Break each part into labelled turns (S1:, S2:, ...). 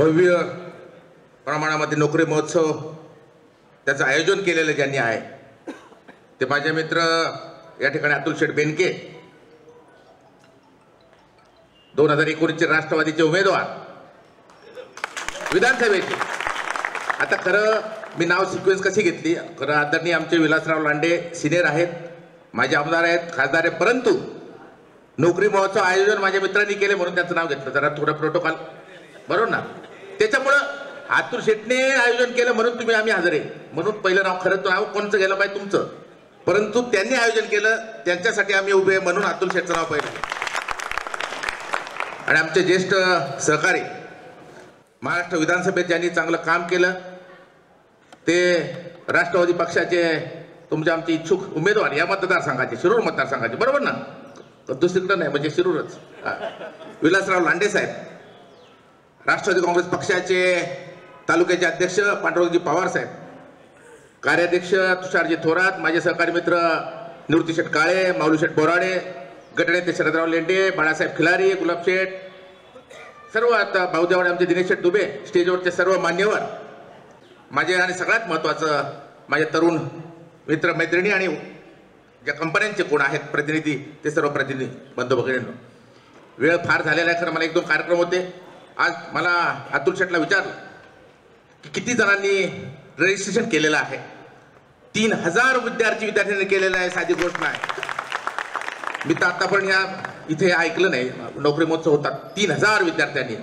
S1: भव्य प्रमाणामध्ये नोकरी महोत्सव त्याचं आयोजन केलेलं ज्यांनी आहे ते माझे मित्र या ठिकाणी अतुल शेठ बेनके दोन हजार एकोणीसचे राष्ट्रवादीचे उमेदवार विधानसभेचे. आता खरं मी नाव सिक्वेन्स कशी घेतली? खरं आदरणीय आमचे विलासराव लांडे सिनियर आहेत माझे आमदार आहेत खासदार आहेत परंतु नोकरी महोत्सव आयोजन माझ्या मित्रांनी केले म्हणून त्याचं नाव घेतलं. जरा थोडं प्रोटोकॉल बरोबर ना? त्याच्यामुळं आतूर शेटने आयोजन केलं म्हणून तुम्ही आम्ही हजर आहे. म्हणून पहिलं नाव खरं नाव कोणचं गेलं पाहिजे तुमचं. परंतु त्यांनी आयोजन केलं त्यांच्यासाठी आम्ही उभे आहे म्हणून अतुल शेटचं नाव पहिलं आणि आमचे ज्येष्ठ सहकारी महाराष्ट्र विधानसभेत ज्यांनी चांगलं काम केलं ते राष्ट्रवादी पक्षाचे तुमचे आमचे इच्छुक उमेदवार या मतदारसंघाचे शिरूर मतदारसंघाचे बरोबर ना? दुसरीकडं नाही म्हणजे शिरूरच. विलासराव लांडे साहेब. राष्ट्रवादी काँग्रेस पक्षाचे तालुक्याचे अध्यक्ष पांडुरंगजी पवार साहेब कार्याध्यक्ष तुषारजी थोरात माझे सहकारी मित्र निवृत्ती शेठ काळे माऊली शेठ बोराडे गटनेते शरदराव लेंडे बाळासाहेब खिलारी गुलाब शेठ सर्व आता भाऊदेवाडे आमचे दिनेश शेठ दुबे स्टेजवरचे सर्व मान्यवर माझे आणि सगळ्यात महत्त्वाचं माझे तरुण मित्र मैत्रिणी आणि ज्या कंपन्यांचे कोण आहेत प्रतिनिधी ते सर्व प्रतिनिधी बंधू भगिनींनो. वेळ फार झालेला आहे खरं मला एक दोन कार्यक्रम होते. आज मला अतुल शेटला विचारलं की किती जणांनी रजिस्ट्रेशन केलेलं आहे? तीन हजार विद्यार्थी विद्यार्थ्यांनी केलेलं आहे साधी गोष्ट नाही मी तर आतापर्यंत या इथे ऐकलं नाही नोकरी महोत्सव होता तीन हजार विद्यार्थ्यांनी.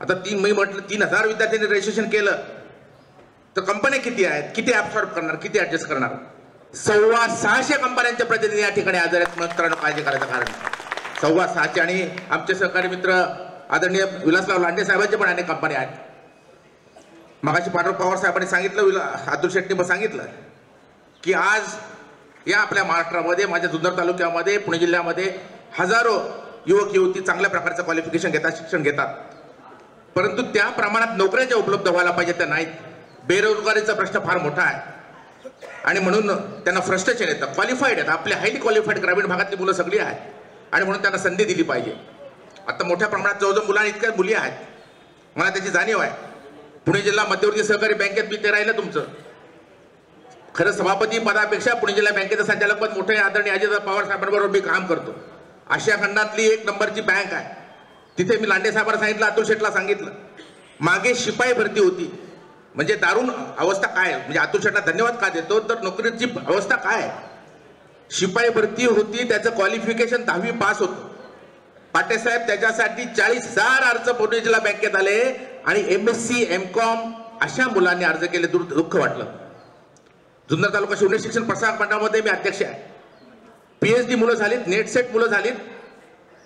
S1: आता तीन मी म्हटलं तीन हजार विद्यार्थ्यांनी रजिस्ट्रेशन केलं. तर कंपन्या किती आहेत? किती ॲब्सॉर्ब करणार? किती ॲडजस्ट करणार? सव्वा सहाशे कंपन्यांचे प्रतिनिधी या ठिकाणी हजर आहेत मित्रांनो काळजी करायचं कारण. सव्वा सहाशे आणि आमचे सहकारी मित्र आदरणीय विलासराव लांडे साहेबांचे पण अनेक कंपन्या आहेत. मगाशी पांडुर पवार साहेबांनी सांगितलं विला अतुल शेट्टी पण सांगितलं की आज या आपल्या महाराष्ट्रामध्ये माझ्या जुन्नर तालुक्यामध्ये पुणे जिल्ह्यामध्ये हजारो युवक युवती चांगल्या प्रकारचं क्वालिफिकेशन घेतात शिक्षण घेतात. परंतु त्या प्रमाणात नोकऱ्या ज्या उपलब्ध व्हायला पाहिजे त्या नाहीत. बेरोजगारीचा प्रश्न फार मोठा आहे. आणि म्हणून त्यांना फ्रस्ट्रेशन येतं. क्वालिफाईड आहेत. आपले हायली क्वालिफाईड ग्रामीण भागातली मुलं सगळी आहेत. आणि म्हणून त्यांना संधी दिली पाहिजे. आता मोठ्या प्रमाणात जवळजवळ मुलांना इतक्या मुली आहेत. मला त्याची जाणीव आहे. पुणे जिल्हा मध्यवर्ती सहकारी बँकेत मी ते राहिलं तुमचं. खरं सभापती पदापेक्षा पुणे जिल्हा बँकेचं संचालक पद मोठे आदरणीय अजित पवार साहेबांबरोबर मी काम करतो. आशिया खंडातली एक नंबरची बँक आहे. तिथे मी लांडे साहेबांना सांगितलं अतुल शेटला सांगितलं. मागे शिपाई भरती होती. म्हणजे दारुण अवस्था काय? आहे? म्हणजे अतुल शेटला धन्यवाद का देतो? तर नोकरीची अवस्था काय? आहे शिपाई भरती होती त्याचं क्वालिफिकेशन दहावी पास होतं. पाटेसाहेब त्याच्यासाठी चाळीस हजार अर्ज पुणे बँकेत आले आणि M S C M com अशा मुलांनी अर्ज केले. दुर दुःख वाटलं. जुन्नर तालुका शून्य शिक्षण प्रसार मंडळामध्ये मी अध्यक्ष आहे. पीएच डी मुलं झालीत नेट सेट मुलं झालीत.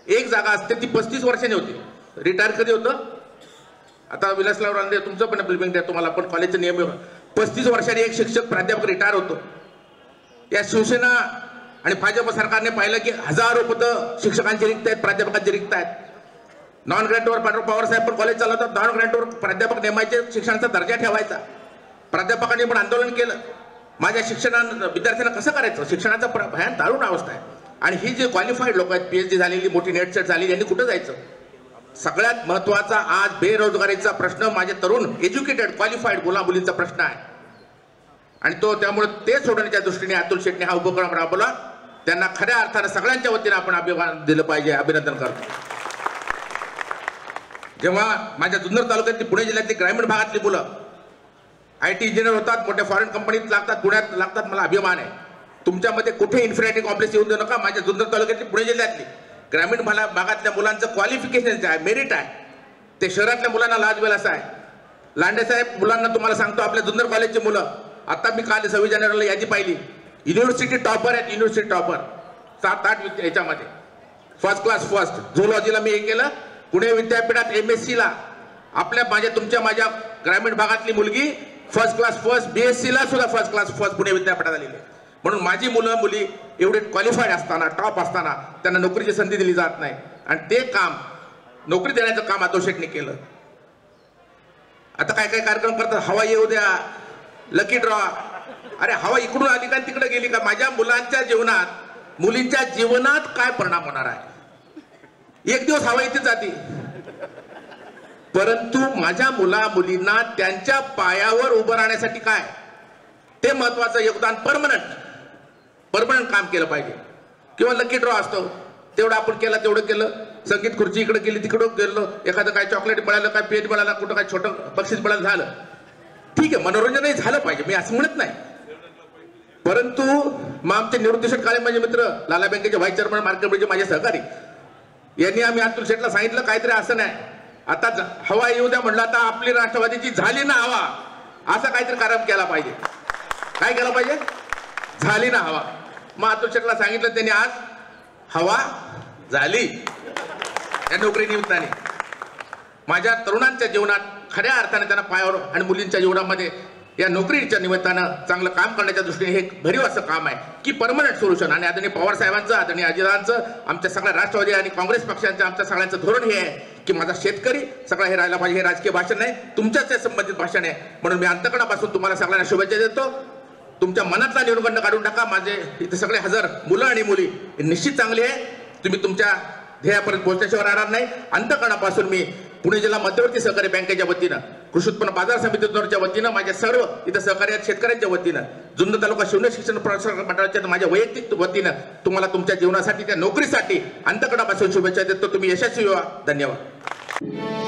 S1: एक जागा असते ती पस्तीस वर्षांनी होती. रिटायर कधी होतं? आता विलासराव रांदे तुमचं पण बिल्डिंग द्या तुम्हाला पण कॉलेजचे नियम पस्तीस वर्षांनी एक शिक्षक प्राध्यापक रिटायर होतो. या शिवसेना आणि भाजप सरकारने पाहिलं की हजारो पदं शिक्षकांची रिक्त आहेत प्राध्यापकांची रिक्त आहेत नॉन ग्रँटवर पांडुरंग पवार साहेब पण कॉलेज चालवतात नॉन ग्रँटवर प्राध्यापक नेमायचे शिक्षणाचा दर्जा ठेवायचा. प्राध्यापकांनी पण आंदोलन केलं. माझ्या शिक्षणानं विद्यार्थ्यांना कसं करायचं? शिक्षणाचा भयान दारुण अवस्था आहे. आणि ही जे क्वालिफाईड लोक आहेत पीएच डी झालेली मोठी नेटसेट झालेली यांनी कुठं जायचं? सगळ्यात महत्त्वाचा आज बेरोजगारीचा प्रश्न माझे तरुण एज्युकेटेड क्वालिफाईड मुलामुलींचा प्रश्न आहे. आणि तो त्यामुळे ते सोडवण्याच्या दृष्टीने अतुल शेट्टी हा उपक्रम राबवला. त्यांना खऱ्या अर्थानं सगळ्यांच्या वतीने आपण अभिमान दिलं पाहिजे अभिनंदन करतो. जेव्हा माझ्या जुन्नर तालुक्यातली पुणे जिल्ह्यातली ग्रामीण भागातली मुलं आय टी इंजिनियर होतात मोठ्या फॉरेन कंपनीत लागतात पुण्यात लागतात मला अभिमान आहे. तुमच्यामध्ये कुठे इन्फिनिटी कॉम्प्लेक्स येऊन देऊ नका माझ्या जुन्नर तालुक्यातली पुणे जिल्ह्यातली. ग्रामीण भाला भागातल्या मुलांचं क्वालिफिकेशन जे आहे मेरिट आहे ते शहरातल्या मुलांना लाजवेल असं आहे. लांडे साहेब मुलांना तुम्हाला सांगतो आपल्या जुन्नर कॉलेजची मुलं आता मी काल सव्वीस जानेवारीला यादी पाहिली. युनिव्हर्सिटी टॉपर आहेत युनिव्हर्सिटी टॉपर सात आठ याच्यामध्ये. फर्स्ट क्लास फर्स्ट झुलॉजीला मी हे केलं. पुणे विद्यापीठात एम एस ला. आपल्या माझ्या तुमच्या माझ्या ग्रामीण भागातली मुलगी first class first B S ला सुद्धा फर्स्ट क्लास फर्स्ट पुणे विद्यापीठात आलेली आहे. म्हणून माझी मुलं मुली एवढे क्वालिफाईड असताना टॉप असताना त्यांना नोकरीची संधी दिली जात नाही. आणि ते काम नोकरी देण्याचं काम अतुल शेटने केलं. आता काय काय कार्यक्रम करतात? हवा येऊ द्या. लकी ड्रॉ अरे हवा इकडून आली का तिकडे गेली का? माझ्या मुलांच्या जीवनात मुलींच्या जीवनात काय परिणाम होणार आहे? एक दिवस हवा इथे जाते. परंतु माझ्या मुला मुलींना त्यांच्या पायावर उभं राहण्यासाठी काय? ते महत्वाचं योगदान परमनंट परमनंट काम केलं पाहिजे. किंवा लकी ड्रॉ असतो. तेवढं आपण केलं तेवढं केलं. संगीत खुर्ची इकडे गेली तिकडं गेलो. एखादं काय चॉकलेट मिळालं काय पेट मिळालं कुठं काय छोटं बक्षीस मिळालं झालं. ठीक आहे मनोरंजनही झालं पाहिजे. मी असं म्हणत नाही. परंतु मग आमचे निवृत्तीशेठ काळे माझे मित्र लाला बँकेचे व्हाईस चेअरमन मार्केटचे माझे सहकारी. यांनी आम्ही अतुल शेठला सांगितलं काहीतरी असं नाही. आता हवा येऊ द्या म्हणलं आता आपली राष्ट्रवादीची झाली ना हवा. असा काहीतरी कार्यक्रम केला पाहिजे. काय केला पाहिजे? झाली ना हवा. मग अतुल शेठला सांगितलं त्यांनी आज हवा झाली. या नोकरी निमित्ताने. माझ्या तरुणांच्या जीवनात खऱ्या अर्थाने त्यांना पायावर आणि मुलींच्या जीवनामध्ये या नोकरीच्या निमित्तानं चांगलं काम करण्याच्या दृष्टीने हे एक भरीव असं काम आहे की परमनंट सोल्युशन आणि आदरणीय पवारसाहेबांचं आदरणीय अजितांचं आमच्या सगळ्या राष्ट्रवादी आणि काँग्रेस पक्षांचं आमच्या सगळ्यांचं धोरण हे आहे की माझा शेतकरी सगळा हे राहायला पाहिजे. हे राजकीय भाषण नाही तुमच्याच या संबंधित भाषण आहे. म्हणून मी अंतकणापासून तुम्हाला सगळ्यांना शुभेच्छा देतो. तुमच्या मनातला निर्गंड काढून टाका. माझे इथे सगळे हजर मुलं आणि मुली हे निश्चित चांगली आहे. तुम्ही तुमच्या ध्येयापर्यंत पोहोचल्याशिवाय राहणार नाही. अंतकणापासून मी पुणे जिल्हा मध्यवर्ती सहकारी बँकेच्या वतीनं कृषी उत्पन्न बाजार समितीच्या वतीनं माझ्या सर्व इथं सहकार्यात शेतकऱ्यांच्या वतीनं जुन्नर तालुका शिवने शिक्षण प्रशासन मंडळाच्या माझ्या वैयक्तिक वतीनं तुम्हाला तुमच्या जीवनासाठी त्या नोकरीसाठी अंतकडापासून शुभेच्छा देतो. तुम्ही यशस्वी व्हा. धन्यवाद.